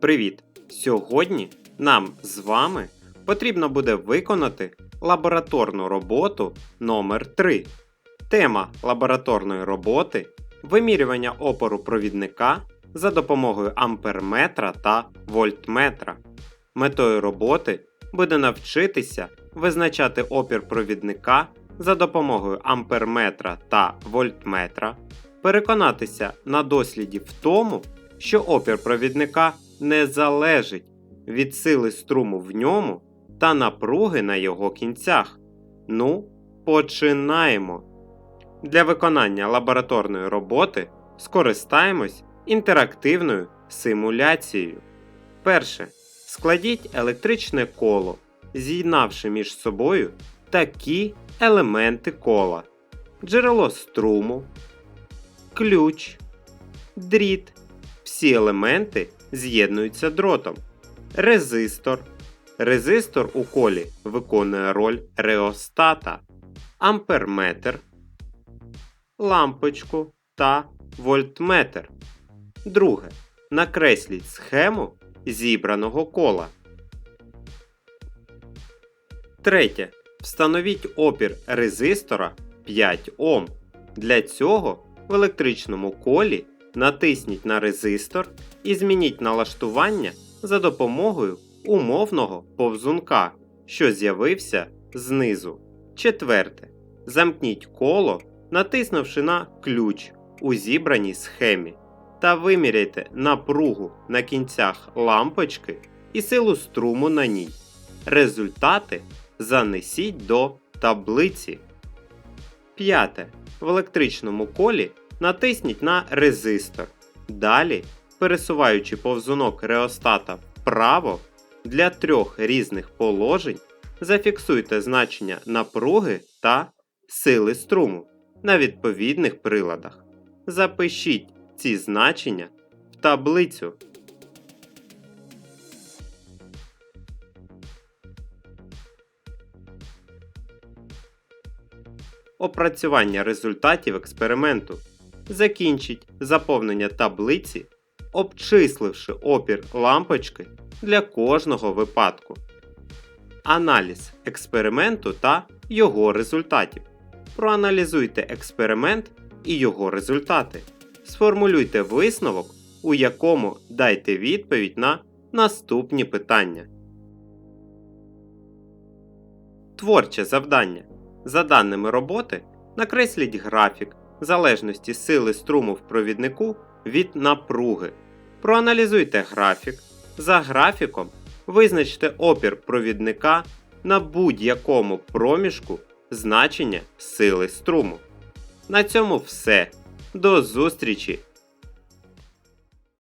Привіт! Сьогодні нам з вами потрібно буде виконати лабораторну роботу номер 3 Тема лабораторної роботи вимірювання опору провідника за допомогою амперметра та вольтметра. Метою роботи буде навчитися визначати опір провідника за допомогою амперметра та вольтметра, переконатися на досліді в тому, що опір провідника не залежить від сили струму в ньому та напруги на його кінцях. Ну, починаємо. Для виконання лабораторної роботи скористаємось інтерактивною симуляцією. Перше. Складіть електричне коло, з'єднавши між собою такі елементи кола: джерело струму, ключ, дріт. Всі елементи з'єднуються дротом. Резистор. Резистор у колі виконує роль реостата, амперметр, лампочку та вольтметр. Друге. Накресліть схему зібраного кола. Третє. Встановіть опір резистора 5 Ом. Для цього в електричному колі натисніть на резистор і змініть налаштування за допомогою умовного повзунка, що з'явився знизу. Четверте. Замкніть коло, натиснувши на ключ у зібраній схемі та виміряйте напругу на кінцях лампочки і силу струму на ній. Результати занесіть до таблиці. П'яте. В електричному колі натисніть на резистор. Далі, пересуваючи повзунок реостата вправо, для трьох різних положень зафіксуйте значення напруги та сили струму на відповідних приладах. Запишіть ці значення в таблицю. Опрацювання результатів експерименту. Закінчіть заповнення таблиці, обчисливши опір лампочки для кожного випадку. Аналіз експерименту та його результатів. Проаналізуйте експеримент і його результати. Сформулюйте висновок, у якому дайте відповідь на наступні питання. Творче завдання. За даними роботи, накресліть графік залежності сили струму в провіднику від напруги. Проаналізуйте графік. За графіком визначте опір провідника на будь-якому проміжку значення сили струму. На цьому все. До зустрічі